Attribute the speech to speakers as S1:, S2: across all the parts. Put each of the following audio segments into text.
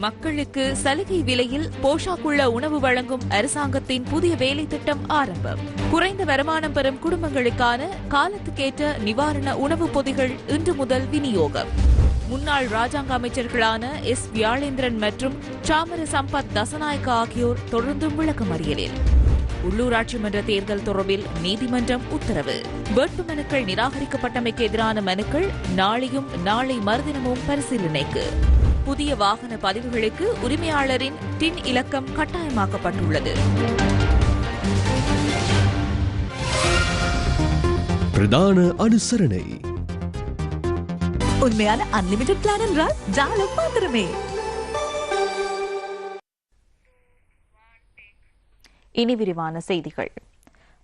S1: மக்களுக்கு சலுகை விலையில் போஷாக்குள்ள உணவு வழங்கும் அரசாங்கத்தின் புதிய வேலை திட்டம் ஆரம்பம். குறைந்த வருமானம் பெறும் குடும்பங்களுக்கான காலத்துக்கேற்ற நிவாரண உணவுப் பொதிகள் இன்று முதல் விநியோகம். முன்னாள் ராஜாங்க அமைச்சர்களான எஸ். வியாழேந்திரன் மற்றும் சாமர சம்பத் தசநாயக்க ஆகியோர் தொடர்ந்தும் விளக்கமறியலில் உள்ளூராட்சி மன்ற தேர்தல் தொடர்பில் நீதிமன்றம் உத்தரவு. வேட்புமனுக்கள் நிராகரிக்கப்பட்டமைக்கு எதிரான மனுக்கள் நாளையும் நாளை மறுதினமும் பரிசீலனைக்கு. புதிய வாகன பதிவுகளுக்கு உரிமையாளரின் டின் இலக்கம் கட்டாயமாக்கப்பட்டுள்ளது.
S2: பிரதான அனுசரணை.
S3: உண்மையான அன்லிமிடெட் பிளான் என்றால் ஜாலம் மாத்திரமே.
S1: இனி விரிவான செய்திகள்.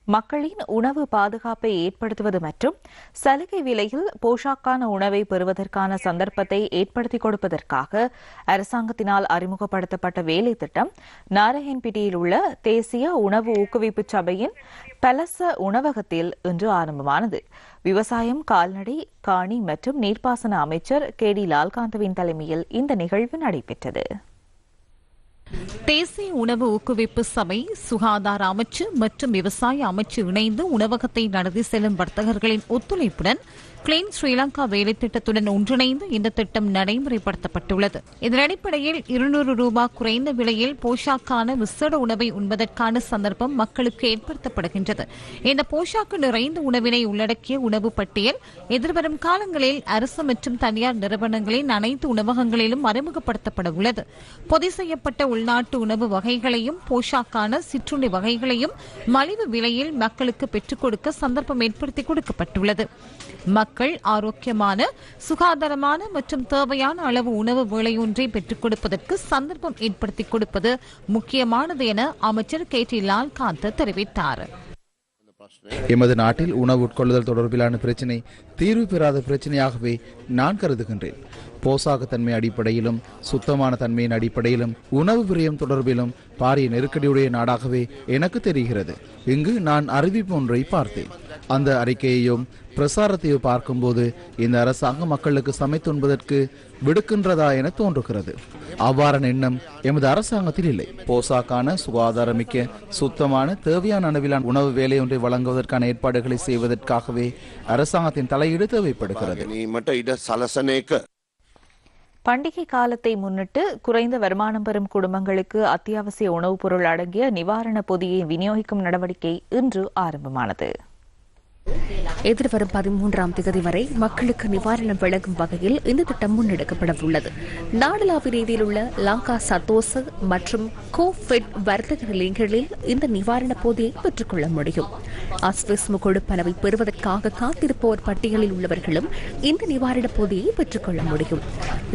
S1: மக்களின் உணவு பாதுகாப்பை ஏற்படுத்துவது மற்றும் சலுகை விலையில் போஷாக்கான உணவை பெறுவதற்கான சந்தர்ப்பத்தை ஏற்படுத்திக் கொடுப்பதற்காக அரசாங்கத்தினால் அறிமுகப்படுத்தப்பட்ட வேலை திட்டம் நாராயண்பிட்டியில் உள்ள தேசிய உணவு ஊக்குவிப்பு சபையின் பலச உணவகத்தில் இன்று ஆரம்பமானது. விவசாயம் கால்நடை காணி மற்றும் நீர்ப்பாசன அமைச்சர் கே டி லால்காந்தவின் தலைமையில் இந்த நிகழ்வு நடைபெற்றது.
S4: தேசிய உணவு ஊக்குவிப்பு சபை சுகாதார அமைச்சு மற்றும் விவசாய அமைச்சு இணைந்து உணவகத்தை நடத்தி செல்லும் வர்த்தகர்களின் ஒத்துழைப்புடன் கிளீன் ஸ்ரீலங்கா வேலை திட்டத்துடன் ஒன்றிணைந்து இந்த திட்டம் நடைமுறைப்படுத்தப்பட்டுள்ளது. இதன் அடிப்படையில் இருநூறு ரூபாய் குறைந்த விலையில் போஷாக்கான விசேட உணவை உண்பதற்கான சந்தர்ப்பம் மக்களுக்கு ஏற்படுத்தப்படுகின்றது. இந்த போஷாக்கு நிறைந்த உணவினை உள்ளடக்கிய உணவு பட்டியல் எதிர்வரும் காலங்களில் அரசு மற்றும் தனியார் நிறுவனங்களின் அனைத்து உணவகங்களிலும் அறிமுகப்படுத்தப்பட உள்ளது. பொதி செய்யப்பட்ட உள்நாட்டு உணவு வகைகளையும் போஷாக்கான சிற்றுண்டி வகைகளையும் மலிவு விலையில் மக்களுக்கு பெற்றுக் கொடுக்க சந்தர்ப்பம் ஏற்படுத்தி கொடுக்கப்பட்டுள்ளது. மக்கள் ஆரோக்கியமான சுகாதாரமான மற்றும் தேவையான அளவு உணவு வேலையொன்றை பெற்றுக் கொடுப்பதற்கு சந்தர்ப்பம் ஏற்படுத்தி கொடுப்பது முக்கியமானது என அமைச்சர் கே டி லால்காந்த் தெரிவித்தார்.
S5: எமது நாட்டில் உணவு உட்கொள்ளுதல் தொடர்பிலான பிரச்சினை தீர்வு பெறாத பிரச்சனையாகவே நான் கருதுகின்றேன். போசாகத்தன்மை அடிப்படையிலும் சுத்தமான தன்மையின் அடிப்படையிலும் உணவு விரயம் தொடர்பிலும் பாரிய நெருக்கடியுடைய நாடாகவே எனக்கு தெரிகிறது. இங்கு நான் அறிவிப்பு ஒன்றை பார்த்தேன். அந்த அறிக்கையையும் பிரசாரத்தையும் பார்க்கும்போது இந்த அரசாங்கம் மக்களுக்கு சமைத்துண்பதற்கு விடுக்கின்றதா என தோன்றுகிறது. அவ்வாறான எண்ணம் எமது அரசாங்கத்தில் இல்லை. போசாக்கான சுகாதாரமிக்க சுத்தமான தேவையான அளவிலான உணவு வேலையொன்றை வழங்குவதற்கான ஏற்பாடுகளை செய்வதற்காகவே அரசாங்கத்தின் தலையீடு தேவைப்படுகிறது.
S1: பண்டிகை காலத்தை முன்னிட்டு குறைந்த வருமானம் பெறும் குடும்பங்களுக்கு அத்தியாவசிய உணவுப் பொருள் அடங்கிய நிவாரண பொதியை விநியோகிக்கும் நடவடிக்கை இன்று ஆரம்பமானது.
S6: எதிர்வரும் பதிமூன்றாம் தேதி வரை மக்களுக்கு நிவாரணம் வழங்கும் வகையில் இந்த திட்டம் முன்னெடுக்கப்பட உள்ளது. நாடளாவிய ரீதியில் உள்ள லாங்கா சத்தோச மற்றும் கோஃபெட் வர்த்தக நிலையங்களில் இந்த நிவாரண போதியை பெற்றுக்கொள்ள முடியும். அஸ்விஸ்மு கொடுப்பனவை பெறுவதற்காக காத்திருப்போர் பட்டியலில் உள்ளவர்களும் இந்த நிவாரண போதியை பெற்றுக்கொள்ள முடியும்.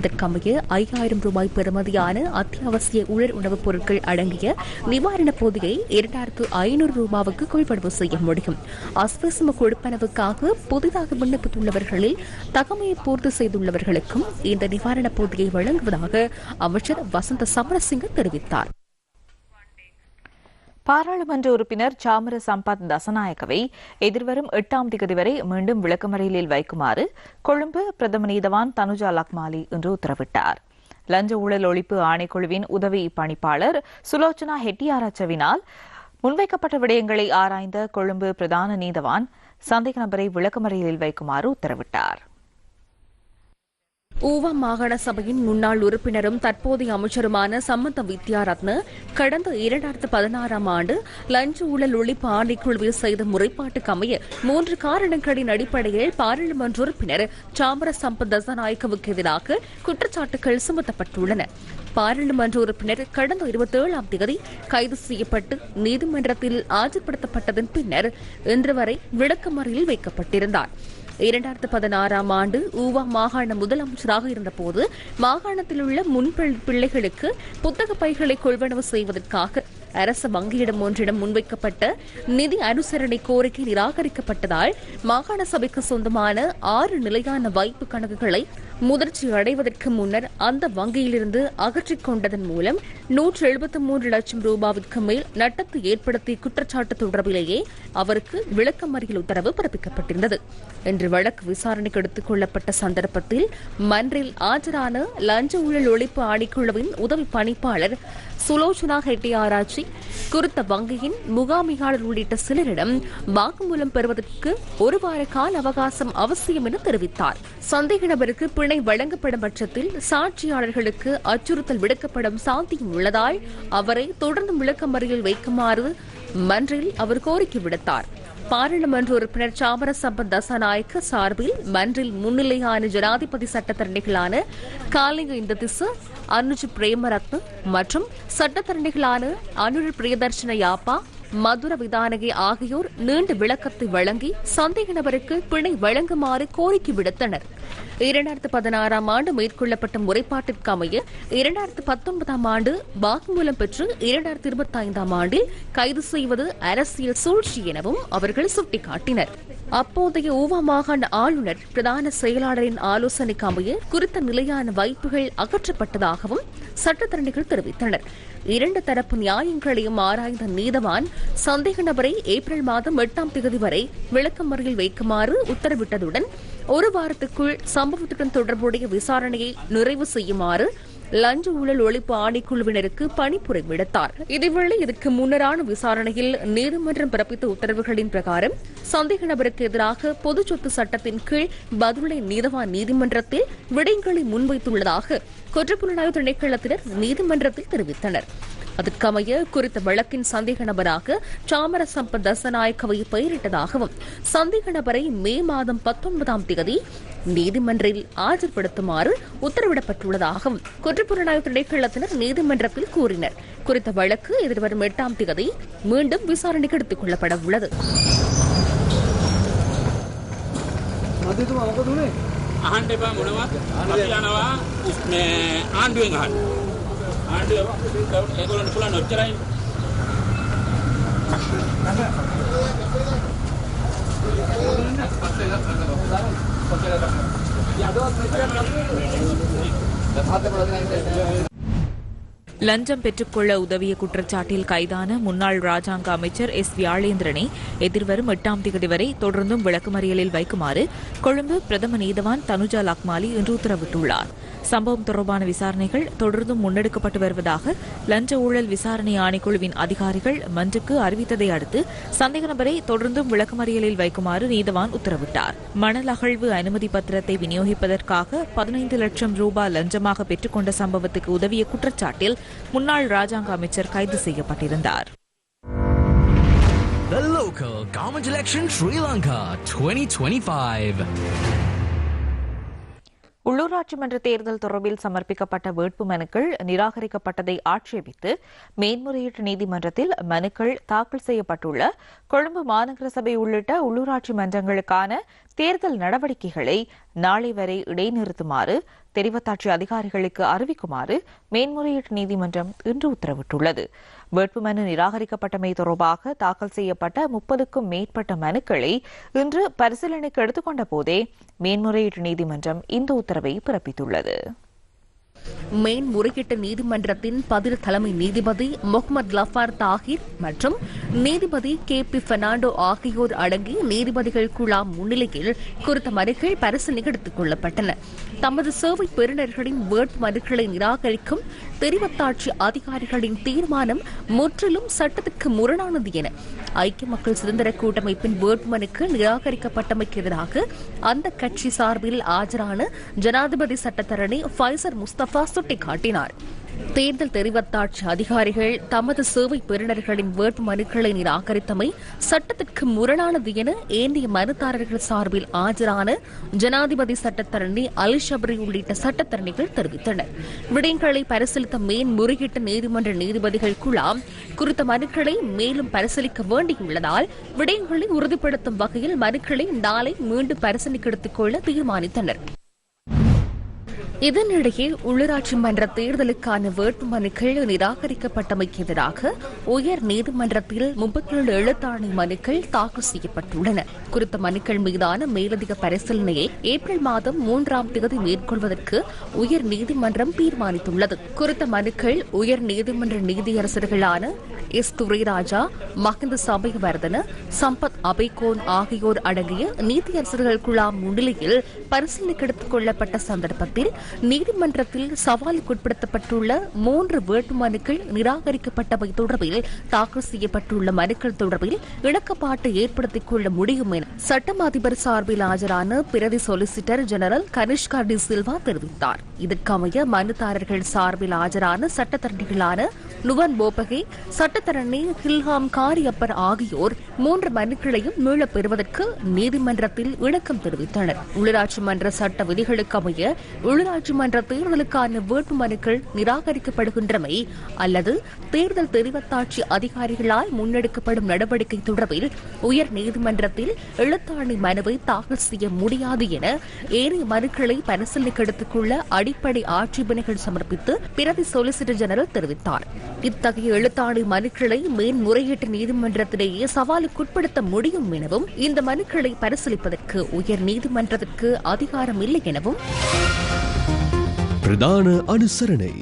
S6: இதற்கமைய ஐயாயிரம் ரூபாய் பெறுமதியான அத்தியாவசிய உலர் உணவுப் பொருட்கள் அடங்கிய நிவாரண போதியை இரண்டாயிரத்து ஐநூறு ரூபாவுக்கு கொள்வனவு செய்ய முடியும். அஸ்விஸ்மு கொடுப்பனவுக்காக புதிதாக விண்ணப்பித்துள்ளவர்களில் தகமையை பூர்த்தி செய்துள்ளவர்களுக்கும் இந்த நிவாரணப் போட்டியை வழங்குவதாக அமைச்சர் வசந்த சமரசிங்க தெரிவித்தார்.
S1: பாராளுமன்ற உறுப்பினர் சாமர சம்பத் தசநாயக்கவை எதிர்வரும் எட்டாம் திகதி வரை மீண்டும் விளக்கமறியலில் வைக்குமாறு கொழும்பு பிரதம நீதவான் தனுஜா லக்மாலி இன்று உத்தரவிட்டார். லஞ்ச ஊழல் ஒழிப்பு ஆணைக்குழுவின் உதவி பணிப்பாளர் சுலோச்சனா ஹெட்டியாராச்சவினால் முன்வைக்கப்பட்ட விடயங்களை ஆராய்ந்த கொழும்பு பிரதான நீதவான் சந்தேக நபரை விளக்கமறியலில் வைக்குமாறு உத்தரவிட்டார்.
S6: ஊவா மாகாண சபையின் முன்னாள் உறுப்பினரும் தற்போதைய அமைச்சருமான சம்மந்த வித்யாரத்ன கடந்த இரண்டாயிரத்து பதினாறாம் ஆண்டு லஞ்ச ஊழல் ஒழிப்பு ஆணைக்குழுவில் செய்த முறைப்பாட்டுக்கு அமைய மூன்று காரணங்களின் அடிப்படையில் பாராளுமன்ற உறுப்பினர் சாமர சம்பத் தசநாயக்கவுக்கு எதிராக குற்றச்சாட்டுகள் சுமத்தப்பட்டுள்ளன. பாராளுமன்ற உறுப்பினர் கடந்த இருபத்தி ஏழாம் தேதி கைது செய்யப்பட்டு நீதிமன்றத்தில் ஆஜர்படுத்தப்பட்டதன் பின்னர் இன்று வரை விளக்கமறையில் வைக்கப்பட்டிருந்தார். இரண்டாயிரத்து பதினாறாம் ஆண்டு ஊவா மாகாண முதலமைச்சராக இருந்தபோது மாகாணத்தில் உள்ள முன் பிள்ளைகளுக்கு புத்தக பைகளை கொள்வனவு செய்வதற்காக அரசு வங்கியிடம் ஒன்றிடம் முன்வைக்கப்பட்ட நிதி அனுசரணை கோரிக்கை நிராகரிக்கப்பட்டதால் மாகாண சபைக்கு சொந்தமான ஆறு நிலையான வைப்பு கணக்குகளை முதிர்ச்சி அடைவதற்கு முன்னர் அந்த வங்கியிலிருந்து அகற்றிக் கொண்டதன் மூலம் நூற்று எழுபத்தி மூன்று லட்சம் ரூபாவிற்கு மேல் நட்டத்தை ஏற்படுத்திய குற்றச்சாட்டு தொடர்பிலேயே அவருக்கு விளக்கமறியல் உத்தரவு பிறப்பிக்கப்பட்டிருந்தது. இன்று வழக்கு விசாரணைக்கு எடுத்துக் கொள்ளப்பட்ட சந்தர்ப்பத்தில் மன்றில் ஆஜரான லஞ்ச ஊழல் ஒழிப்பு ஆணைக்குழுவின் உதவி பணிப்பாளர் சுலோச்சனா ஹெட்டி ஆராய்ச்சி குறித்த வங்கியின் முகாமியாளர் உள்ளிட்ட சிலரிடம் வாக்குமூலம் பெறுவதற்கு ஒரு வார கால அவகாசம் அவசியம் என தெரிவித்தார். சந்தேக நபருக்கு பிணை வழங்கப்படும் பட்சத்தில் சாட்சியாளர்களுக்கு அச்சுறுத்தல் விடுக்கப்படும் சாத்தியம் உள்ளதால் அவரை தொடர்ந்து விளக்கமறியல் வைக்குமாறு மன்றில் அவர் கோரிக்கை விடுத்தார். பாராளுமன்ற உறுப்பினர் சாமர சம்பத் தசாநாயக்க சார்பில் மன்றில் முன்னிலையான ஜனாதிபதி சட்டத்தரணிகளான காலிங்க இந்த திசு அனுஜ் பிரேமரத்ன மற்றும் சட்டத்தரணிகளான அனுர் பிரியதர்ஷன யாப்பா மதுர விதானகி ஆகியோர் நீண்ட விளக்கத்தை வழங்கி சந்தேக நபருக்கு பிணை வழங்குமாறு கோரிக்கை விடுத்தனர். இரண்டாயிரத்து பதினாறாம் ஆண்டு மேற்கொள்ளப்பட்ட முறைப்பாட்டிற்கு அமைய இரண்டாயிரத்து பத்தொன்பதாம் ஆண்டு வாக்குமூலம் பெற்று இரண்டாயிரத்து இருபத்தி ஐந்தாம் ஆண்டில் கைது செய்வது அரசியல் சூழ்ச்சி எனவும் அவர்கள் சுட்டிக்காட்டினர். அப்போதைய ஊவா மாகாண ஆளுநர் பிரதான செயலாளரின் ஆலோசனைக்கு அமைய குறித்த நிலையான வைப்புகள் அகற்றப்பட்டதாகவும் சட்டத்தரணிகள் தெரிவித்தனர். இரண்டு தரப்பு நியாயங்களையும் ஆராய்ந்த நீதவான் சந்தேக நபரை ஏப்ரல் மாதம் எட்டாம் தேதி வரை விளக்கமறியல் வைக்குமாறு உத்தரவிட்டதுடன் ஒரு வாரத்துக்குள் சம்பவத்துடன் தொடர்புடைய விசாரணையை நிறைவு செய்யுமாறு லஞ்ச ஊழல் ஒழிப்பு ஆணைக்குழுவினருக்கு பணிப்புரை விடுத்தார். இதேவேளை இதற்கு முன்னரான விசாரணையில் நீதிமன்றம் பிறப்பித்த உத்தரவுகளின் பிரகாரம் சந்தேக நபருக்கு எதிராக பொது சொத்து சட்டத்தின் கீழ் பதிலை நீதவான் நீதிமன்றத்தில் விடயங்களை முன்வைத்துள்ளதாக குற்றப்புலனாய்வு திணைக்களத்தினர் நீதிமன்றத்தில் தெரிவித்தனர். அதற்கமைய குறித்த வழக்கின் சந்தேக நபராக சாமர சம்பத் தசநாயக்கவை பெயரிட்டதாகவும் சந்தேக நபரை மே மாதம் பத்தொன்பதாம் தேதி நீதிமன்றில் ஆஜர்படுத்துமாறு உத்தரவிடப்பட்டுள்ளதாகவும் குற்றப்புலனாய்வு திணைக்களத்தினர் நீதிமன்றத்தில் கூறினர். குறித்த வழக்கு எதிர்வரும் எட்டாம் தேதி மீண்டும் விசாரணைக்கு எடுத்துக் கொள்ளப்பட உள்ளது.
S7: ஆண்டு
S1: லஞ்சம் பெற்றுக்கொள்ள உதவிய குற்றச்சாட்டில் கைதான முன்னாள் ராஜாங்க அமைச்சர் எஸ் வியாழேந்திரனை எதிர்வரும் எட்டாம் தேதி வரை தொடர்ந்தும் விளக்குமறியலில் வைக்குமாறு கொழும்பு பிரதம நீதவான் தனுஜா லக்மாலி இன்று உத்தரவிட்டுள்ளார். சம்பவம் தொடர்பான விசாரணைகள் தொடர்ந்தும் முன்னெடுக்கப்பட்டு வருவதாக லஞ்ச ஊழல் விசாரணை ஆணைக்குழுவின் அதிகாரிகள் மன்றுக்கு அறிவித்ததை அடுத்து சந்தேக நபரை தொடர்ந்தும் விளக்கமறியலில் வைக்குமாறு நீதவான் உத்தரவிட்டார் மணல் அகழ்வு அனுமதி பத்திரத்தை விநியோகிப்பதற்காக பதினைந்து லட்சம் ரூபாய் லஞ்சமாக பெற்றுக்கொண்ட சம்பவத்துக்கு உதவிய குற்றச்சாட்டில் முன்னாள் ராஜாங்க அமைச்சர் கைது செய்யப்பட்டிருந்தார்
S8: The local government election Sri Lanka 2025.
S1: உள்ளூராட்சி மன்ற தேர்தல் தொடர்பில் சமர்ப்பிக்கப்பட்ட வேட்பு மனுக்கள் நிராகரிக்கப்பட்டதை ஆட்சேபித்து மேன்முறையீட்டு நீதிமன்றத்தில் மனுக்கள் தாக்கல் செய்யப்பட்டுள்ள கொழும்பு மாநகர சபை உள்ளிட்ட உள்ளூராட்சி மன்றங்களுக்கான தேர்தல் நடவடிக்கைகளை நாளை வரை இடைநிறுத்துமாறு தெரிவத்தாட்சி அதிகாரிகளுக்கு அறிவிக்குமாறு மேன்முறையீட்டு நீதிமன்றம் இன்று உத்தரவிட்டுள்ளது. வேட்புமனு நிராகரிக்கப்பட்டமை தொடர்பாக தாக்கல் செய்யப்பட்ட முப்பதுக்கும் மேற்பட்ட மனுக்களை இன்று பரிசீலனைக்கு எடுத்துக்கொண்ட போதே மேன்முறையீட்டு நீதிமன்றம் இந்த உத்தரவை பிறப்பித்துள்ளது.
S6: மேன்முறையீட்டு நீதிமன்றத்தின் பதில் தலைமை நீதிபதி முகமது லஃபார் தாகிர் மற்றும் நீதிபதி கே பி பெர்னாண்டோ ஆகியோர் அடங்கி நீதிபதிகள் குழாம் முன்னிலையில் குறித்த மனுக்கள் பரிசீலனைக்கு எடுத்துக் கொள்ளப்பட்டன. தமது சேவை பெறுநர்களின் வேட்பு மனுக்களை நிராகரிக்கும் தெரிவத்தாட்சி அதிகாரிகளின் தீர்மானம் முற்றிலும் சட்டத்திற்கு முரணானது என ஐக்கிய மக்கள் சுதந்திர கூட்டமைப்பின் வேட்புமனுக்கள் நிராகரிக்கப்பட்டமைக்கு எதிராக அந்த கட்சி சார்பில் ஆஜரான ஜனாதிபதி சட்டத்தரணி ஃபைசர் முஸ்தபா சுட்டிக்காட்டினார் தேர்தல் தெரிவத்தாட்சி அதிகாரிகள் தமது சேவை பெறுநர்களின் வேட்பு மனுக்களை நிராகரித்தமை சட்டத்திற்கு முரணானது என ஏந்திய மனுதாரர்கள் சார்பில் ஆஜரான ஜனாதிபதி சட்டத்தரணி அலி ஷபரி உள்ளிட்ட சட்டத்தரணிகள் தெரிவித்தனர். விடயங்களை பரிசீலித்த மேன்முறையீட்டு நீதிமன்ற நீதிபதிகள் குழாம் குறித்த மனுக்களை மேலும் பரிசீலிக்க வேண்டியுள்ளதால் விடயங்களை உறுதிப்படுத்தும் வகையில் மனுக்களை நாளை மீண்டும் பரிசீலிக்க எடுத்துக் கொள்ள தீர்மானித்தனர். இதனிடையே உள்ளூராட்சி மன்ற தேர்தலுக்கான வேட்புமனுக்கள் நிராகரிக்கப்பட்டமைக்கு எதிராக உயர் நீதிமன்றத்தில் முப்பத்தேழு எழுத்தாணை மனுக்கள் தாக்கல் செய்யப்பட்டுள்ளன. குறித்த மனுக்கள் மீதான மேலதிக பரிசீலனையை ஏப்ரல் மாதம் மூன்றாம் தேதி மேற்கொள்வதற்கு உயர் நீதிமன்றம் தீர்மானித்துள்ளது. குறித்த மனுக்கள் உயர் நீதிமன்ற நீதியரசர்களான எஸ் துரைராஜா மஹிந்த சபைவர்தன சம்பத் அபைகோன் ஆகியோர் அடங்கிய நீதியரசர்கள் குழாம் முன்னிலையில் பரிசீலனைக்கு எடுத்துக் கொள்ளப்பட்ட சந்தர்ப்பத்தில் நீதிமன்றத்தில் சவாலுக்குட்படுத்தப்பட்டுள்ள மூன்று வேட்புமனுக்கள் நிராகரிக்கப்பட்டவை தொடர்பில் தாக்கல் செய்யப்பட்டுள்ள மனுக்கள் தொடர்பில் இணக்கப்பாட்டை ஏற்படுத்திக் கொள்ள முடியும் என சட்டம் அதிபர் சார்பில் ஆஜரான பிரதி solicitor general Kanishka D Silva தெரிவித்தார். இதற்கமைய மனுதாரர்கள் சார்பில் ஆஜரான சட்டத்தரணிகளான நுவன் போபகே சட்டத்தரணி ஹில்ஹாம் காரியப்பர் ஆகியோர் மூன்று மனுக்களையும் மீளப் பெறுவதற்கு நீதிமன்றத்தில் இணக்கம் தெரிவித்தனர். உள்ளாட்சி மன்ற சட்ட விதிகளுக்கு அமைய உள்ளூராட்சி மன்ற தேர்தலுக்கான வேட்பு மனுக்கள் நிராகரிக்கப்படுகின்றமை அல்லது தேர்தல் தெரிவத்தாட்சி அதிகாரிகளால் முன்னெடுக்கப்படும் நடவடிக்கை தொடர்பில் உயர் நீதிமன்றத்தில் எழுத்தாணை மனுவை தாக்கல் செய்ய முடியாது என ஏனைய மனுக்களை பரிசீலனைக்கு எடுத்துக் கொள்ள அடிப்படை ஆட்சேபனைகள் சமர்ப்பித்து பிரதி சொலிசிட்டர் ஜெனரல் தெரிவித்தார். இத்தகைய எழுத்தாணி மனுக்களை மேன்முறையீட்டு நீதிமன்றத்திலேயே சவாலுக்குட்படுத்த முடியும் எனவும் இந்த மனுக்களை பரிசீலிப்பதற்கு உயர் நீதிமன்றத்திற்கு அதிகாரம் இல்லை எனவும்
S2: பிரதான அனுசரணை.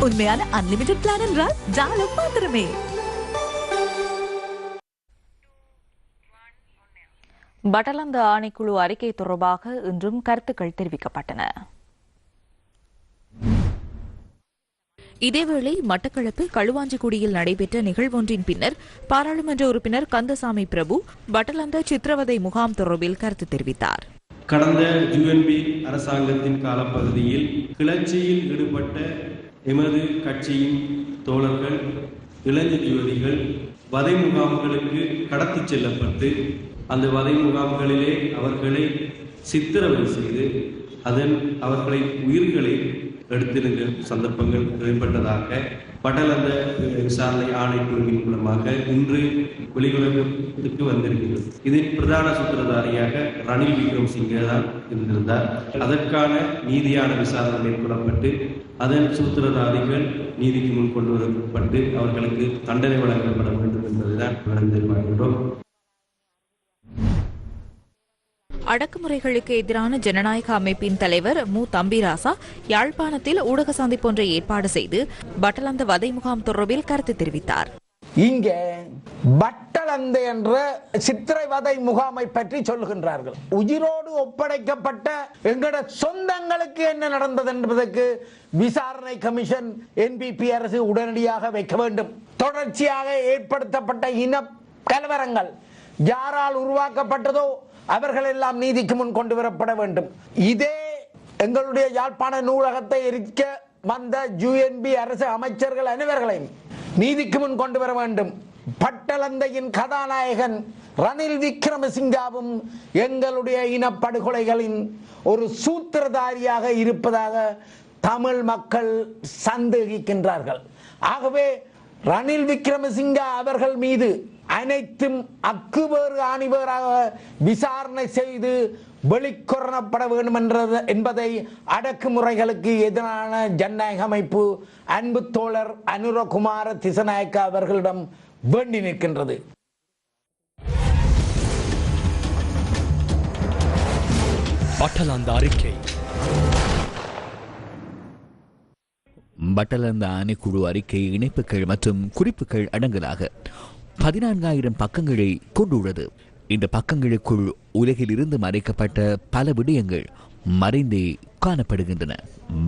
S3: உண்மையான அன்லிமிடெட் பிளான் என்றால் ஜாலம் மாத்திரமே.
S1: பட்டலந்த ஆணைக்குழு அறிக்கை தொடர்பாக இன்றும் கருத்துக்கள் தெரிவிக்கப்பட்டன. இதேவேளை மட்டக்களப்பு களுவாஞ்சிக்குடியில் நடைபெற்ற நிகழ்வொன்றின் பின்னர் பாராளுமன்ற உறுப்பினர் கந்தசாமி பிரபு பட்டலந்த சித்திரவதை முகாம் தொடர்பில் கருத்து தெரிவித்தார்.
S9: கடந்த யுஎன்பி அரசாங்கத்தின் காலப்பகுதியில் கிளர்ச்சியில் ஈடுபட்ட எமது கட்சியின் தோழர்கள் இளைஞர் யுவதிகள் வதை முகாம்களுக்கு கடத்திச் செல்லப்பட்டு அந்த வதை முகாம்களிலே அவர்களை சித்திரவதை செய்து அதன் அவர்களை உயிர்களை எடுத்திருந்த சந்தர்ப்பங்கள் ஏற்பட்டதாக படலந்த விசாரணை ஆணைக்குழுவின் மூலமாக இன்று வெளியுலகத்துக்கு வந்திருக்கிறது. இதில் பிரதான சூத்திரதாரியாக ரணில் விக்ரம் சிங்கே தான் இருந்திருந்தார். அதற்கான நீதியான விசாரணை மேற்கொள்ளப்பட்டு அதன் சூத்திரதாரிகள் நீதிக்கு முன் கொண்டு வரப்பட்டு அவர்களுக்கு தண்டனை வழங்கப்பட வேண்டும் என்பதுதான் விளந்திருக்கின்றோம்
S1: அடக்குமுறைகளுக்கு எதிரான ஜனநாயக அமைப்பின் தலைவர் மு. தம்பிராசா யாழ்ப்பாணத்தில் ஊடக சந்திப்பொன்றை ஏற்பாடு செய்து பட்டலந்த வதை முகாம் தொடர்பில் கருத்து தெரிவித்தார்.
S10: இங்க பட்டலந்து என்ற சித்திரைவதை முகாமை பற்றி சொல்லுகின்றார்கள். உயிரோடு ஒப்படைக்கப்பட்ட எங்களோட சொந்தங்களுக்கு என்ன நடந்தது என்பதற்கு விசாரணை கமிஷன் என்பிபி அரசு உடனடியாக வைக்க வேண்டும். தொடர்ச்சியாக ஏற்படுத்தப்பட்ட இன கலவரங்கள் யாரால் உருவாக்கப்பட்டதோ அவர்கள் எல்லாம் நீதிக்கு முன் கொண்டு வரப்பட வேண்டும். இதே எங்களுடைய யாழ்ப்பாண நூலகத்தை எரிக்க வந்த யுஎன்பி அரசு அமைச்சர்கள் அனைவர்களையும் நீதிக்கு முன் கொண்டு வர வேண்டும். பட்டலந்தையின் கதாநாயகன் ரணில் விக்ரமசிங்காவும் எங்களுடைய இனப்படுகொலைகளின் ஒரு சூத்திரதாரியாக இருப்பதாக தமிழ் மக்கள் சந்தேகிக்கின்றார்கள். ஆகவே ரணில் விக்ரமசிங்கா அவர்கள் மீது அனைத்தும் அக்குவேறு ஆணிவேறாக விசாரணை செய்து வெளிக்கொணரப்பட வேண்டும் என்றது என்பதை அடக்குமுறைகளுக்கு எதிரான ஜனநாயக அமைப்பு அன்பு தோழர் அனுரகுமார திசநாயக்க அவர்களிடம் வேண்டி நிற்கின்றது.
S8: பட்டலந்த அறிக்கை.
S11: பட்டலந்த ஆணைக்குழு அறிக்கை இணைப்புகள் மற்றும் குறிப்புகள் அடங்கலாக. பதினான்காயிரம் பக்கங்களை கொண்டுள்ளது. இந்த பக்கங்களுக்குள் உலகில் இருந்து மறைக்கப்பட்ட பல விடயங்கள் மறைந்தே காணப்படுகின்றன.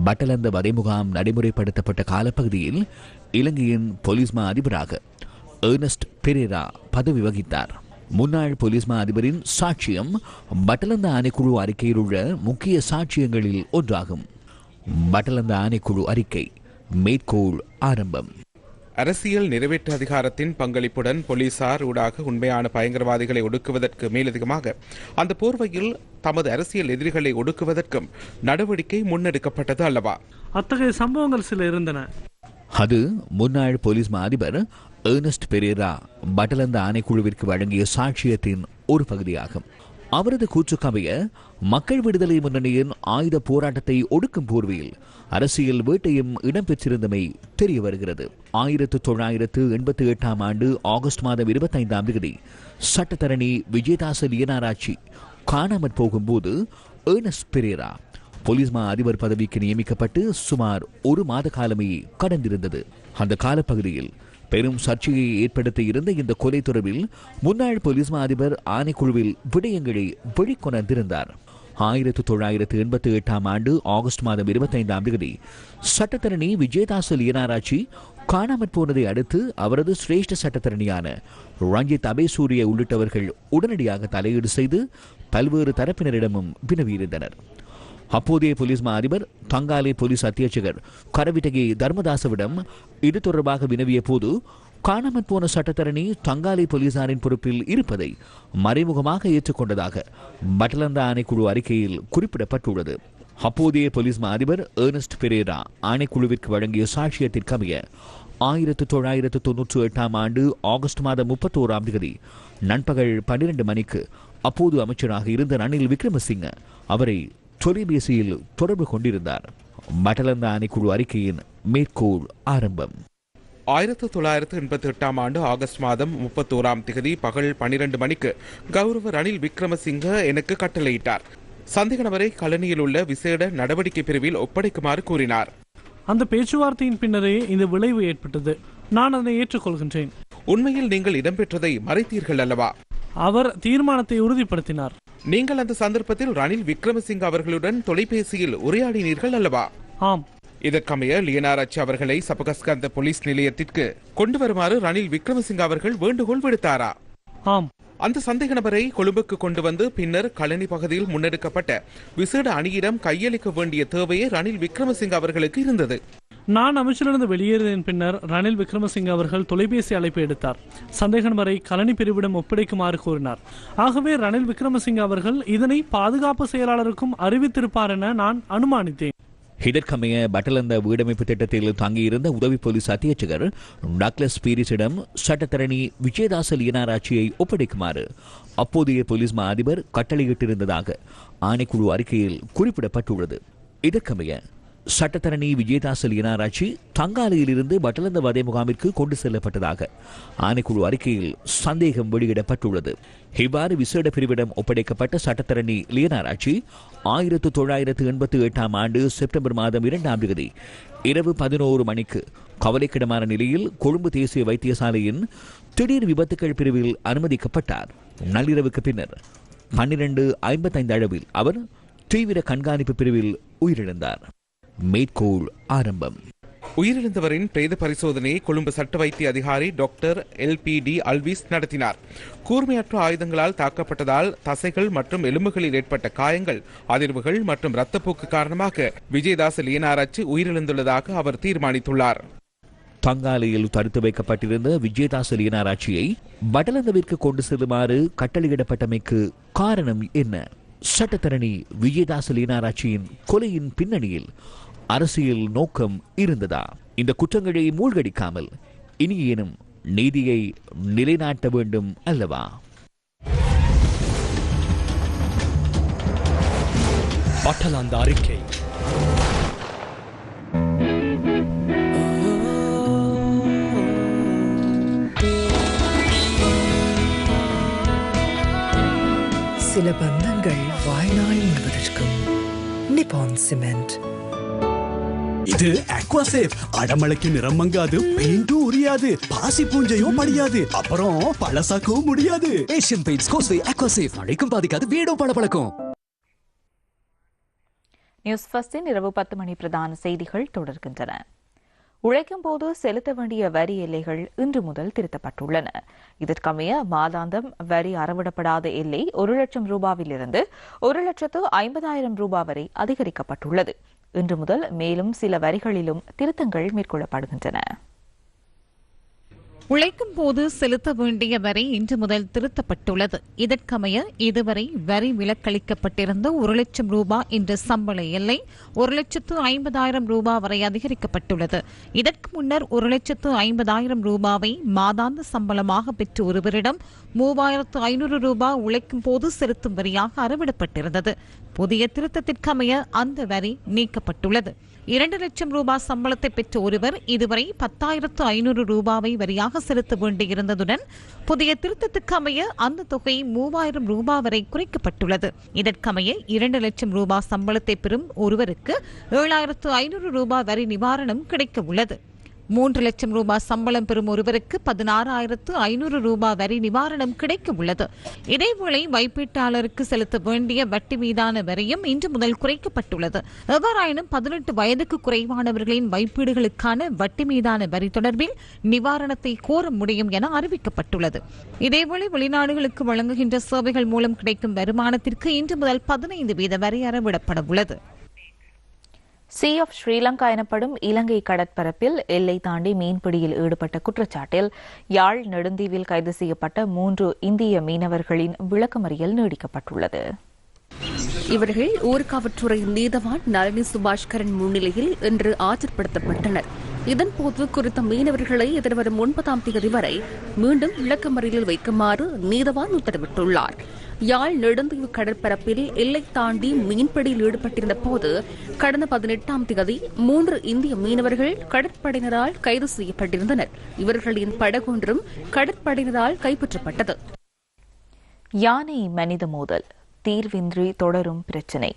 S11: பட்டலந்த வதைமுகாம் நடைமுறைப்படுத்தப்பட்ட காலப்பகுதியில் இலங்கையின் போலீஸ்மா அதிபராக ஏர்னஸ்ட் பெரேரா பதவி வகித்தார். முன்னாள் போலீஸ் மா அதிபரின் சாட்சியம் பட்டலந்த ஆணைக்குழு அறிக்கையில் உள்ள முக்கிய சாட்சியங்களில் ஒன்றாகும். பட்டலந்த ஆணைக்குழு அறிக்கை மேற்கோள் ஆரம்பம்.
S12: அரசியல் நிறைவேற்று அதிகாரத்தின் பங்களிப்புடன் போலீசார் ஊடாக உண்மையான பயங்கரவாதிகளை ஒடுக்குவதற்கு மேலதிகமாக அந்த போர்வையில் தமது அரசியல் எதிரிகளை ஒடுக்குவதற்கும் நடவடிக்கை முன்னெடுக்கப்பட்டது அல்லவா?
S13: அத்தகைய சம்பவங்கள் சில இருந்தன.
S11: அது முன்னாள் போலீஸ் மா அதிபர் ஏர்னஸ்ட் பெரேரா பட்டலந்த ஆணைக்குழுவிற்கு வழங்கிய சாட்சியத்தின் ஒரு பகுதியாகும். அவரது கூற்றுக்கமைய மக்கள் விடுதலை முன்னணியின் ஆயுத போராட்டத்தை ஒடுக்கும் போர்வையில் அரசியல் வேட்டையும் இடம்பெற்றிருந்தமை தெரிய வருகிறது ஆயிரத்து தொள்ளாயிரத்து எண்பத்தி எட்டாம் ஆண்டு ஆகஸ்ட் மாதம் இருபத்தைந்தாம் தேதி சட்டத்தரணி விஜயதாச லியனாராட்சி காணாமற் போகும்போது ஏனஸ் பெரேரா போலீஸ் மா அதிபர் பதவிக்கு நியமிக்கப்பட்டு சுமார் ஒரு மாத காலமே கடந்திருந்தது. அந்த காலப்பகுதியில் பெரும் சர்ச்சையை ஏற்படுத்தி இருந்த இந்த கொலை தொடர்பில் முன்னாள் போலீஸ் மா அதிபர் ஆணைக்குழுவில் விடயங்களை வெளிக்கொணர்ந்திருந்தார். ஆயிரத்து தொள்ளாயிரத்து எண்பத்தி எட்டாம் ஆண்டு ஆகஸ்ட் மாதம் இருபத்தைந்தாம் தேதி சட்டத்தரணி விஜயதாசு லியனாராட்சி காணாமற் போனதை அடுத்து அவரது சிரேஷ்ட சட்டத்தரணியான ரஞ்சித் அபேசூரிய உள்ளிட்டவர்கள் உடனடியாக தலையீடு செய்து பல்வேறு தரப்பினரிடமும் வினவியிருந்தனர். அப்போதைய போலீஸ் மா அதிபர் தங்காலே போலீஸ் அத்தியட்சகர் கரவிட்டகி தர்மதாசவிடம் இது தொடர்பாக வினவிய போது காணாமல் போன சட்டத்தரணி தங்காலை போலீசாரின் பொறுப்பில் இருப்பதை மறைமுகமாக ஏற்றுக்கொண்டதாக பட்டலந்த ஆணைக்குழு அறிக்கையில் குறிப்பிடப்பட்டுள்ளது. அப்போதைய போலீஸ் மா அதிபர் ஏர்னஸ்ட் பெரேரா ஆணைக்குழுவிற்கு வழங்கிய சாட்சியத்திற்கமைய ஆயிரத்து தொள்ளாயிரத்து தொன்னூற்றி எட்டாம் ஆண்டு ஆகஸ்ட் மாதம் முப்பத்தோராம் தேதி நண்பகல் பன்னிரண்டு மணிக்கு அப்போது அமைச்சராக இருந்த ரணில் விக்ரமசிங்க அவரை தொலைபேசியில் தொடர்பு கொண்டிருந்தார். மட்டலந்த ஆணைக்குழு அறிக்கையின் மேற்கோள் ஆரம்பம்.
S12: ஆயிரத்து தொள்ளாயிரத்து எண்பத்தி எட்டாம் ஆண்டு ஆகஸ்ட் மாதம் முப்பத்தோராம் திகதி பகல் பன்னிரண்டு மணிக்கு கௌரவ ரணில் விக்ரமசிங்க எனக்கு கட்டளையிட்டார். சந்தேக நபரை கலனியில் உள்ள விசேட நடவடிக்கை பிரிவில் ஒப்படைக்குமாறு கூறினார்.
S13: அந்த பேச்சுவார்த்தையின் பின்னரே இந்த விளைவு ஏற்பட்டது. நான் அதனை ஏற்றுக்கொள்கின்றேன்.
S12: உண்மையில் நீங்கள் இடம்பெற்றதை மறைத்தீர்கள் அல்லவா?
S13: அவர் தீர்மானத்தை உறுதிப்படுத்தினார்.
S12: நீங்கள் அந்த சந்தர்ப்பத்தில் ரணில் விக்ரமசிங்க அவர்களுடன் தொலைபேசியில் உரையாடினீர்கள் அல்லவா?
S13: ஆம்.
S12: இதற்கமைய லியனாராட்சி அவர்களை சபகஸ்கந்த போலீஸ் நிலையத்திற்கு கொண்டு வருமாறு ரணில் விக்ரமசிங்க அவர்கள் வேண்டுகோள் விடுத்தாரா?
S13: ஆம்.
S12: அந்த சந்தேக நபரை கொழும்புக்கு கொண்டு வந்து பின்னர் களனி பகுதியில் முன்னெடுக்கப்பட்ட விசேட அணியிடம் கையளிக்க வேண்டிய தேவையே ரணில் விக்ரமசிங்க அவர்களுக்கு இருந்தது.
S13: நான் அமைச்சரிலிருந்து வெளியேறியதன் பின்னர் ரணில் விக்ரமசிங்க அவர்கள் தொலைபேசி அழைப்பு எடுத்தார். சந்தேக நபரை கலனி பிரிவிடம் ஒப்படைக்குமாறு கூறினார் ஆகவே ரணில் விக்ரமசிங்க அவர்கள் இதனை பாதுகாப்பு செயலாளருக்கும் அறிவித்திருப்பார் என நான் அனுமானித்தேன்.
S11: இதற்கமைய பட்டலந்த வீடமைப்பு திட்டத்தில் தங்கியிருந்த உதவி போலீஸ் அத்தியட்சகர் டக்ளஸ் பீரிஸிடம் சட்டத்தரணி விஜயதாச லியனாராட்சியை ஒப்படைக்குமாறு அப்போதைய போலீஸ் மா அதிபர் கட்டளையிட்டிருந்ததாக ஆணைக்குழு அறிக்கையில் குறிப்பிடப்பட்டுள்ளது. இதற்கமைய சட்டத்தரணி விஜயதாச லியனாராட்சி தங்காலையிலிருந்து பட்டலந்த வதை முகாமிற்கு கொண்டு செல்லப்பட்டதாக ஆணைக்குழு அறிக்கையில் சந்தேகம் வெளியிடப்பட்டுள்ளது. இவ்வாறு விசேட பிரிவிடம் ஒப்படைக்கப்பட்ட சட்டத்தரணி லியனாராட்சி ஆயிரத்து தொள்ளாயிரத்து எண்பத்தி எட்டாம் ஆண்டு செப்டம்பர் மாதம் இரண்டாம் தேதி இரவு பதினோரு மணிக்கு கவலைக்கிடமான நிலையில் கொழும்பு தேசிய வைத்தியசாலையின் திடீர் விபத்துக்கள் பிரிவில் அனுமதிக்கப்பட்டார். நள்ளிரவுக்கு பின்னர் பன்னிரண்டு ஐம்பத்தைந்து அளவில் அவர் தீவிர கண்காணிப்பு பிரிவில் உயிரிழந்தார். மேற்கோள் ஆரம்பம்.
S12: உயிரிழந்தவரின் பிரேத பரிசோதனையை கொழும்பு சட்ட வைத்திய அதிகாரி doctor L P D Alwis நடத்தினார். கூர்மையற்ற ஆயுதங்களால் தாக்கப்பட்டதால் தசைகள் மற்றும் எலும்புகளில் ஏற்பட்ட காயங்கள் அதிர்வுகள் மற்றும் இரத்தப்போக்கு காரணமாக விஜயதாச லியனாராய்ச்சி உயிரிழந்துள்ளதாக அவர் தீர்மானித்துள்ளார்.
S11: தங்காலையில் தடுத்து வைக்கப்பட்டிருந்த விஜயதாச லியனாராட்சியை பட்டலந்தவிற்கு கொண்டு செல்லுமாறு கட்டளையிடப்பட்டமைக்கு காரணம் என்ன? சட்டத்தரணி விஜயதாச லீனாராட்சியின் கொலையின் பின்னணியில் அரசியல் நோக்கம் இருந்ததா? இந்த குற்றங்களை மூழ்கடிக்காமல் இனியேனும் நீதியை நிலைநாட்ட வேண்டும் அல்லவா?
S2: பட்டலாந்த அறிக்கை.
S3: சில பந்தங்கள் வாழ்நாள் முழுவதற்கும் நிப்பான் சிமெண்ட்.
S14: இது அக்வாசேஃப் அடமழைக்கு நிறம் மங்காது பெயிண்டும் உரியாது பாசி பூஞ்சையும் படியாது அப்புறம் பழசாக்கவும் முடியாது.
S8: ஏசியன் பெயிண்ட்ஸ் கோஸ்வே அக்வாசேஃப் மழைக்கும் பாதிக்காது வீடும் பளபளக்கும்.
S1: நியூஸ் ஃபர்ஸ்டின் இரவு பத்து மணி பிரதான செய்திகள் தொடர்கின்றன. உழைக்கும் போது செலுத்த வேண்டிய வரி எல்லைகள் இன்று முதல் திருத்தப்பட்டுள்ளன. இதற்கமைய மாதாந்தம் வரி அறவிடப்படாத எல்லை ஒரு லட்சம் ரூபாவிலிருந்து ஒரு லட்சத்து ஐம்பதாயிரம் ரூபாய் வரை அதிகரிக்கப்பட்டுள்ளது. இன்று முதல் மேலும் சில வரிகளிலும் திருத்தங்கள் மேற்கொள்ளப்படுகின்றன.
S4: உழைக்கும் போது செலுத்த வேண்டிய வரி இன்று முதல் திருத்தப்பட்டுள்ளது. இதற்கமைய இதுவரை வரி விலக்களிக்கப்பட்டிருந்த ஒரு லட்சம் ரூபாய் என்ற சம்பள எல்லை ஒரு லட்சத்து ஐம்பதாயிரம் ரூபாய் வரை அதிகரிக்கப்பட்டுள்ளது. இதற்கு முன்னர் ஒரு லட்சத்து ஐம்பதாயிரம் ரூபாவை மாதாந்த சம்பளமாக பெற்று ஒருவரிடம் மூவாயிரத்து ஐநூறு ரூபாய் உழைக்கும் போது செலுத்தும் வரியாக அறவிடப்பட்டிருந்தது. புதிய திருத்தத்திற்கமைய அந்த வரி நீக்கப்பட்டுள்ளது. இரண்டு லட்சம் ரூபாய் சம்பளத்தை பெற்ற ஒருவர் இதுவரை பத்தாயிரத்து ஐநூறு ரூபாவை வரியாக செலுத்த வேண்டியிருந்ததுடன் புதிய திருத்தத்துக்கு அமைய அந்த தொகை மூவாயிரம் ரூபாய் வரை குறைக்கப்பட்டுள்ளது. இதற்கமைய இரண்டு லட்சம் ரூபாய் சம்பளத்தை பெறும் ஒருவருக்கு ஏழாயிரத்து ஐநூறு ரூபாய் வரி நிவாரணம் கிடைக்க உள்ளது மூன்று லட்சம் ரூபாய் சம்பளம் பெறும் ஒருவருக்கு பதினாறாயிரத்து ஐநூறு ரூபாய் வரி நிவாரணம் கிடைக்க உள்ளது இதேவேளை வைப்பீட்டாளருக்கு செலுத்த வேண்டிய வட்டி மீதான வரியும் இன்று முதல் குறைக்கப்பட்டுள்ளது. எவ்வாறாயினும் பதினெட்டு வயதுக்கு குறைவானவர்களின் வைப்பீடுகளுக்கான வட்டி மீதான வரி தொடர்பில் நிவாரணத்தை கோர முடியும் என அறிவிக்கப்பட்டுள்ளது. இதேவேளை வெளிநாடுகளுக்கு வழங்குகின்ற சேவைகள் மூலம் கிடைக்கும் வருமானத்திற்கு இன்று முதல் பதினைந்து வீத வரி அறவிடப்பட உள்ளது
S15: சி ஆஃப் ஸ்ரீலங்கா எனப்படும் இலங்கை கடற்பரப்பில் எல்லை தாண்டி மீன்பிடியில் ஈடுபட்ட குற்றச்சாட்டில் யாழ் நெடுந்தீவில் கைது செய்யப்பட்ட மூன்று இந்திய மீனவர்களின் விளக்கமறியல் நீடிக்கப்பட்டுள்ளது.
S6: இவர்கள் ஊர்காவற்றுறை நீதவான் நளினி சுபாஷ்கரன் முன்னிலையில் இன்று ஆஜர்படுத்தப்பட்டனர். இதன்போது குறித்த மீனவர்களை எதிர்வரும் ஒன்பதாம் தேதி வரை மீண்டும் விளக்கமறியலில் வைக்குமாறு நீதவான் உத்தரவிட்டுள்ளார். யாழ் நெடுந்தீவு கடற்பரப்பில் எல்லை தாண்டி மீன்பிடியில் ஈடுபட்டிருந்த போது கடந்த பதினெட்டாம் தேதி மூன்று இந்திய மீனவர்கள் கடற்படையினரால் கைது செய்யப்பட்டிருந்தனர். இவர்களின் படகொன்றும் கடற்படையினரால் கைப்பற்றப்பட்டது.
S15: யானை மனித மோதல். தீர்வின்றி தொடரும் பிரச்சினை.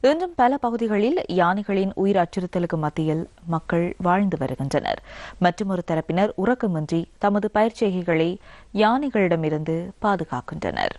S15: இன்றும் பல பகுதிகளில் யானைகளின் உயிர் அச்சுறுத்தலுக்கு மத்தியில் மக்கள் வாழ்ந்து வருகின்றனர். மற்றொரு தரப்பினர் உறக்கமின்றி தமது பயிற்சிகைகளை யானைகளிடமிருந்து பாதுகாக்கின்றனர்.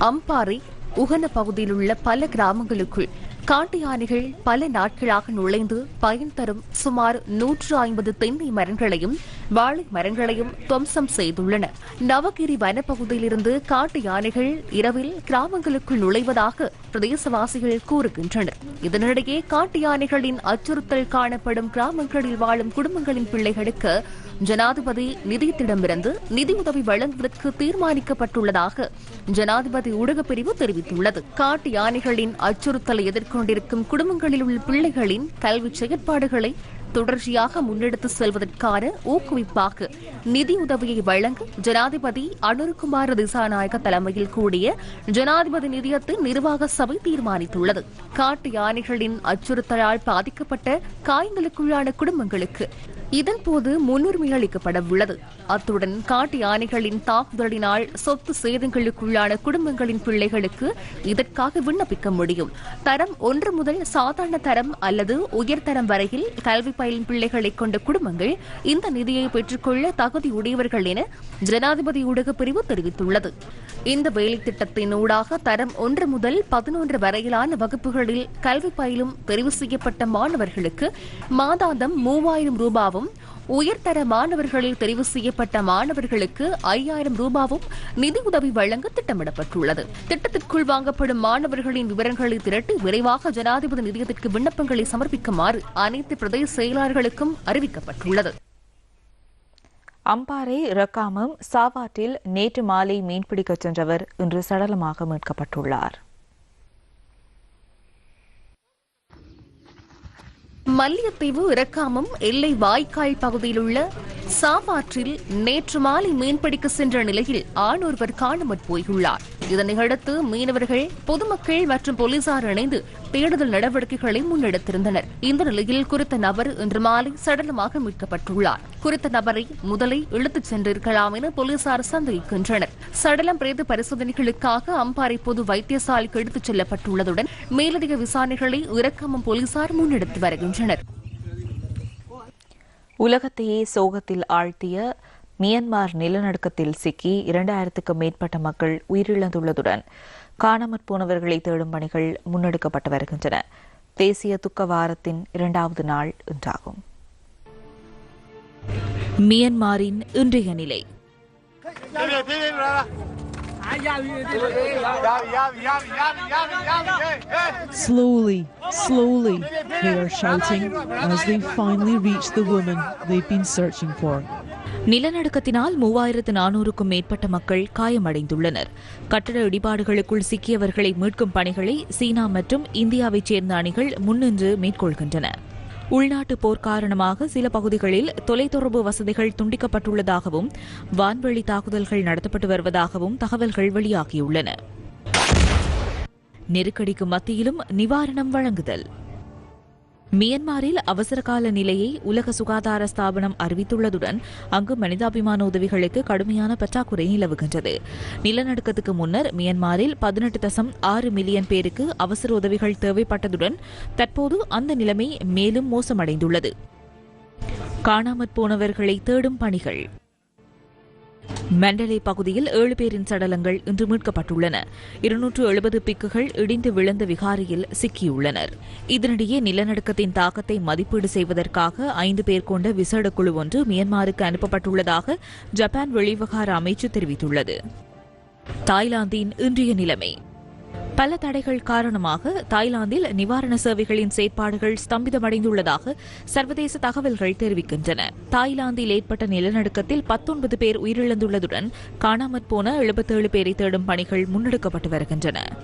S6: அம்பாறை உகன பகுதியில் உள்ள பல கிராமங்களுக்குள் காட்டு யானைகள் பல நாட்களாக நுழைந்து பயன் தரும் சுமார் நூற்று ஐம்பது தென்னை மரங்களையும் வாழை மரங்களையும் துவம்சம் செய்துள்ளன. நவகிரி வனப்பகுதியிலிருந்து காட்டு யானைகள் இரவில் கிராமங்களுக்குள் நுழைவதாக பிரதேசவாசிகள் கூறுகின்றனர். இதனிடையே காட்டு யானைகளின் அச்சுறுத்தல் காணப்படும் கிராமங்களில் வாழும் குடும்பங்களின் பிள்ளைகளுக்கு ஜனாதிபதி நிதியத்திடமிருந்து நிதியுதவி வழங்குவதற்கு தீர்மானிக்கப்பட்டுள்ளதாக ஜனாதிபதி ஊடகப் பிரிவு தெரிவித்துள்ளது. காட்டு யானைகளின் அச்சுறுத்தலை எதிர்கொண்டிருக்கும் குடும்பங்களில் உள்ள பிள்ளைகளின் கல்வி செயற்பாடுகளை தொடர்ச்சியாக முன்னெடுத்து செல்வதற்கான ஊக்குவிப்பாக நிதியுதவியை வழங்க ஜனாதிபதி அனுர்குமார் திசாநாயக தலைமையில் கூடிய ஜனாதிபதி நிதியத்தின் நிர்வாக சபை தீர்மானித்துள்ளது. காட்டு யானைகளின் அச்சுறுத்தலால் பாதிக்கப்பட்ட காயங்களுக்குள்ளான குடும்பங்களுக்கு இதன்போது முன்னுரிமை அளிக்கப்பட உள்ளது அத்துடன் காட்டு யானைகளின் தாக்குதலினால் சொத்து சேதங்களுக்குள்ளான குடும்பங்களின் பிள்ளைகளுக்கு இதற்காக விண்ணப்பிக்க முடியும். தரம் ஒன்று முதல் சாதாரண தரம் அல்லது உயர்தரம் வரையில் கல்வி பயிலும் பிள்ளைகளை கொண்ட குடும்பங்கள் இந்த நிதியை பெற்றுக்கொள்ள தகுதியுடையவர்கள் என ஜனாதிபதி ஊடக பிரிவு தெரிவித்துள்ளது. இந்த வேலை திட்டத்தின் ஊடாக தரம் ஒன்று முதல் பதினொன்று வரையிலான வகுப்புகளில் கல்வி பயிலும் தெரிவு செய்யப்பட்ட மாணவர்களுக்கு மாதாந்தம் மூவாயிரம் ரூபாவும் உயர்தர மாணவர்களில் தெரிவு செய்யப்பட்ட மாணவர்களுக்கு ஐயாயிரம் ரூபாவும் நிதியுதவி வழங்க திட்டமிடப்பட்டுள்ளது. திட்டத்திற்குள் வாங்கப்படும் மாணவர்களின் விவரங்களை திரட்டி விரைவாக ஜனாதிபதி நிதியத்திற்கு விண்ணப்பங்களை சமர்ப்பிக்குமாறு அனைத்து பிரதேச செயலாளர்களுக்கும் அறிவிக்கப்பட்டுள்ளது.
S15: அம்பாறை ரக்காமம் சாவாட்டில் நேற்று மாலை மீன்பிடிக்கச் சென்றவர் இன்று சடலமாக மீட்கப்பட்டுள்ளார்.
S6: மல்லியத்தீவு இறக்காமம் எல்லை வாய்க்கால் பகுதியில் உள்ள சாவாற்றில் நேற்று மாலை மீன்பிடிக்க சென்ற நிலையில் ஆண் ஒருவர் காணாமற் போயுள்ளார். இதனையடுத்து மீனவர்கள் பொதுமக்கள் மற்றும் போலீசார் இணைந்து தேடுதல் நடவடிக்கைகளை முன்னெடுத்திருந்தனர். இந்த நிலையில் குறித்த நபர் இன்று மாலை சடலமாக மீட்கப்பட்டுள்ளார். குறித்த நபரை முதலை இழுத்துச் சென்றிருக்கலாம் என போலீசார் சந்தேகிக்கின்றனர். சடலம் பிரேத பரிசோதனைகளுக்காக அம்பாறை பொது வைத்தியசாலைக்கு எடுத்துச் செல்லப்பட்டுள்ளதுடன் மேலதிக விசாரணைகளை இறக்கமம் போலீசார் முன்னெடுத்து வருகின்றனர்.
S15: உலகத்தையே சோகத்தில் ஆழ்த்திய மியன்மார் நிலநடுக்கத்தில் சிக்கி இரண்டாயிரத்துக்கும் மேற்பட்ட மக்கள் உயிரிழந்துள்ளதுடன் காணாமற் போனவர்களை தேடும் பணிகள் முன்னெடுக்கப்பட்டு வருகின்றன தேசிய துக்க வாரத்தின் இரண்டாவது நாள் இன்றாகும்
S1: மியன்மாரின் இன்றைய நிலை
S16: Slowly, slowly, they are shouting. As they finally reach the woman they've been searching for.
S1: நிலநடுக்கத்தினால் மூவாயிரத்து நானூறுக்கும் மேற்பட்ட மக்கள் காயமடைந்துள்ளனர். கட்டட இடிபாடுகளுக்குள் சிக்கியவர்களை மீட்கும் பணிகளை சீனா மற்றும் இந்தியாவைச் சேர்ந்த அணிகள் முன்னின்று மேற்கொள்கின்றன. உள்நாட்டு போர் காரணமாக சில பகுதிகளில் தொலைத்தொடர்பு வசதிகள் துண்டிக்கப்பட்டுள்ளதாகவும் வான்வழி தாக்குதல்கள் நடத்தப்பட்டு வருவதாகவும் தகவல்கள் வெளியாகியுள்ளன. நெருக்கடிக்கு மத்தியிலும் நிவாரணம் வழங்குதல். மியன்மாரில் அவசரகால நிலையை உலக சுகாதார ஸ்தாபனம் அறிவித்துள்ளதுடன் அங்கு மனிதாபிமான உதவிகளுக்கு கடுமையான பற்றாக்குறை நிலவுகின்றது. நிலநடுக்கத்துக்கு முன்னர் மியன்மாரில் பதினெட்டு தசம் ஆறு மில்லியன் பேருக்கு அவசர உதவிகள் தேவைப்பட்டதுடன் தற்போது அந்த நிலைமை மேலும் மோசமடைந்துள்ளது. காணாமற் போனவர்களை தேடும் பணிகள். மண்டலே பகுதியில் ஏழு பேரின் சடலங்கள் இன்று மீட்கப்பட்டுள்ளன. இருநூற்று எழுபது பிக்குகள் இடிந்து விழுந்த விகாரியில் சிக்கியுள்ளனர். இதனிடையே நிலநடுக்கத்தின் தாக்கத்தை மதிப்பீடு செய்வதற்காக ஐந்து பேர் கொண்ட விசேட குழு ஒன்று மியன்மாருக்கு அனுப்பப்பட்டுள்ளதாக ஜப்பான் வெளிவிவகார அமைச்சு தெரிவித்துள்ளது. தாய்லாந்தின் இன்றைய நிலைமை. பல தடைகள் காரணமாக தாய்லாந்தில் நிவாரண சேவைகளின் செயற்பாடுகள் ஸ்தம்பிதமடைந்துள்ளதாக சர்வதேச தகவல்கள் தெரிவிக்கின்றன. தாய்லாந்தில் ஏற்பட்ட நிலநடுக்கத்தில் பத்தொன்பது பேர் உயிரிழந்துள்ளதுடன் காணாமற் போன எழுபத்தேழு பேரை தேடும் பணிகள் முன்னெடுக்கப்பட்டு வருகின்றன.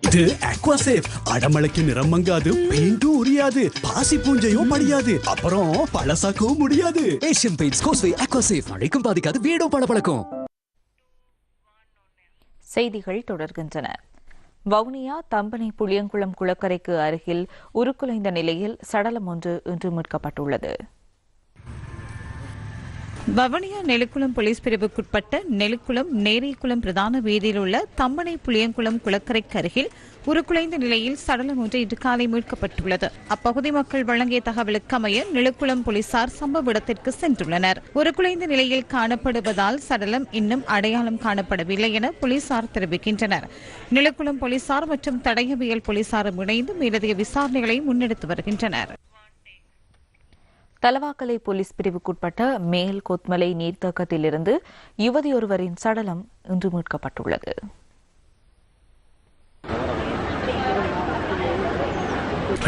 S14: இது அக்வாசேஃப் அடமழைக்கு நிறம் மங்காது பெயிண்டும் உரியாது பாசி பூஞ்சையும் படியாது அப்புறம் பழசாக்கவும் முடியாது.
S8: ஏஷியன் பெயிண்ட்ஸ் கோஸ்வே அக்வாசேஃப் மழைக்கும் பாதிக்காது வீடும் பளபளக்கும்.
S15: செய்திகள் தொடர்கின்றன. வவுனியா தம்பனை புளியங்குளம் குளக்கரைக்கு அருகில் உருக்குலைந்த நிலையில் சடலம் ஒன்று இன்று மீட்கப்பட்டுள்ளது.
S4: வவுனியா நெலுக்குளம் போலீஸ் பிரிவுக்குட்பட்ட நெலுக்குளம் நேரிக்குளம் பிரதான வீதியில் உள்ள தம்பனை புளியங்குளம் குளக்கரைக்கு அருகில் உருக்குலைந்த நிலையில் சடலம் ஒன்று இன்று காலை மீட்கப்பட்டுள்ளது. அப்பகுதி மக்கள் வழங்கிய தகவலுக்கு அமைய போலீசார் சம்பவ இடத்திற்கு சென்றுள்ளனர். உருக்குலைந்த நிலையில் காணப்படுவதால் சடலம் இன்னும் அடையாளம் காணப்படவில்லை என போலீசார் தெரிவிக்கின்றனர். நிலக்குளம் போலீசார் மற்றும் தடயவியல் போலீசாரும் இணைந்து மேலதிக விசாரணைகளை முன்னெடுத்து வருகின்றனர்.
S15: தலவாக்கலை போலீஸ் பிரிவுக்குட்பட்ட மேல் கொத்மலை நீர்த்தேக்கத்திலிருந்து யுவதியொருவரின் சடலம் இன்று மீட்கப்பட்டுள்ளது.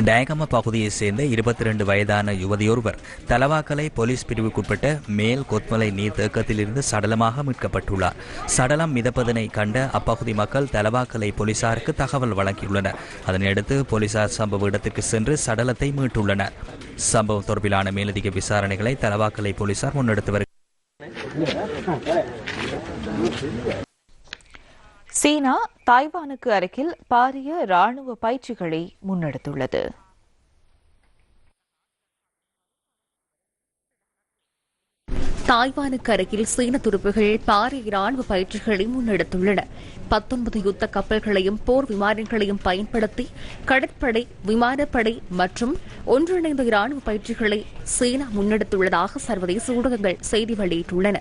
S17: டயகம பகுதியைச் சேர்ந்த இருபத்தி ரெண்டு வயதான யுவதியொருவர் தலவாக்கலை போலீஸ் பிரிவுக்குட்பட்ட மேல் கொத்மலை நீர் தேக்கத்திலிருந்து சடலமாக மீட்கப்பட்டுள்ளார். சடலம் மிதப்பதனை கண்ட அப்பகுதி மக்கள் தலவாக்கலை போலீசாருக்கு தகவல் வழங்கியுள்ளனர். அதனையடுத்து போலீசார் சம்பவ இடத்திற்கு சென்று சடலத்தை மீட்டுள்ளனர். சம்பவம் தொடர்பிலான மேலதிக விசாரணைகளை தலவாக்கலை போலீசார் முன்னெடுத்து வருகிறார்.
S15: சீனா தாய்வானுக்கு அருகில் பாரிய ராணுவ பயிற்சிகளை முன்னெடுத்துள்ளது.
S6: தாய்வானுக்கு அருகில் சீன துருப்புகள் பாரிய ராணுவ பயிற்சிகளை முன்னெடுத்துள்ளன. பத்தொன்பது யுத்த கப்பல்களையும் போர் விமானங்களையும் பயன்படுத்தி கடற்படை விமானப்படை மற்றும் ஒன்றிணைந்த ராணுவ பயிற்சிகளை சீனா முன்னெடுத்துள்ளதாக சர்வதேச ஊடகங்கள் செய்தி வெளியிட்டுள்ளன.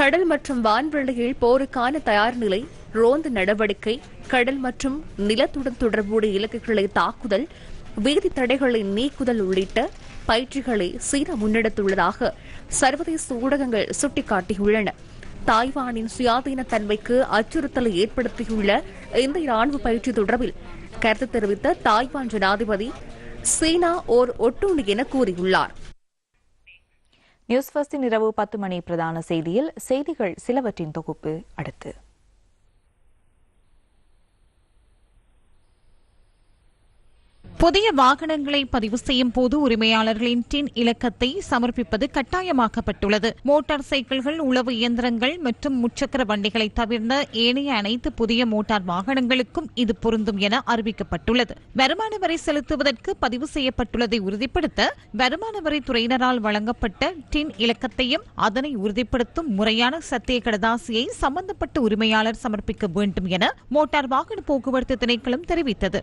S6: கடல் மற்றும் வான்வெளியில் போருக்கான தயார் நிலை ரோந்து நடவடிக்கை கடல் மற்றும் நிலத்துடன் தொடர்புடைய இலக்குகளை தாக்குதல் வீதி தடைகளை நீக்குதல் உள்ளிட்ட பயிற்சிகளை சீனா முன்னெடுத்துள்ளதாக சர்வதேச ஊடகங்கள் சுட்டிக்காட்டியுள்ளன. தாய்வானின் சுயாதீன தன்மைக்கு அச்சுறுத்தலை ஏற்படுத்தியுள்ள இந்த ராணுவ பயிற்சி தொடர்பில் கருத்து தெரிவித்த தாய்வான் ஜனாதிபதி சீனா ஓர் ஒட்டுண்டு என கூறியுள்ளார்.
S15: நியூஸ் ஃபர்ஸ்டின் இரவு பத்து மணி பிரதான செய்தியில் செய்திகள் சிலவற்றின் தொகுப்பு அடுத்து.
S4: புதிய வாகனங்களை பதிவு செய்யும் போது உரிமையாளர்களின் டின் இலக்கத்தை சமர்ப்பிப்பது கட்டாயமாக்கப்பட்டுள்ளது. மோட்டார் சைக்கிள்கள் உளவு இயந்திரங்கள் மற்றும் முச்சக்கர வண்டிகளை தவிர்ந்த ஏனைய அனைத்து புதிய மோட்டார் வாகனங்களுக்கும் இது பொருந்தும் என அறிவிக்கப்பட்டுள்ளது. வருமான வரி செலுத்துவதற்கு பதிவு செய்யப்பட்டுள்ளதை உறுதிப்படுத்த வருமான வரித்துறையினரால் வழங்கப்பட்ட டின் இலக்கத்தையும் அதனை உறுதிப்படுத்தும் முறையான சத்திய கடதாசியை சம்பந்தப்பட்ட உரிமையாளர் சமர்ப்பிக்க வேண்டும் என மோட்டார் வாகன போக்குவரத்து திணைக்களம் தெரிவித்தது.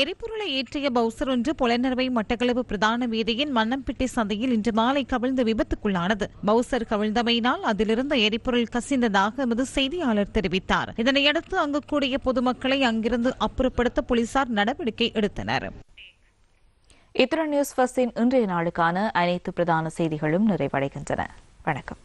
S4: எரிபொருளை ஏற்றிய பவுசர் ஒன்று புலனர்வை மட்டக்களப்பு பிரதான வீதியின் மன்னம்பிட்டி சந்தையில் இன்று மாலை கவிழ்ந்து விபத்துக்குள்ளானது. பவுசர் கவிழ்ந்தமையினால் அதிலிருந்த எரிபொருள் கசிந்ததாக எமது செய்தியாளர் தெரிவித்தார். இதனையடுத்து அங்கு கூடிய பொதுமக்களை அங்கிருந்து அப்புறப்படுத்த போலீசார் நடவடிக்கை எடுத்தனர்.
S15: இத்துடன் நியூஸ் ஃபர்ஸ்டின் இன்றைய நாளுக்கான அனைத்து பிரதான செய்திகளும் நிறைவடைகின்றன. வணக்கம்.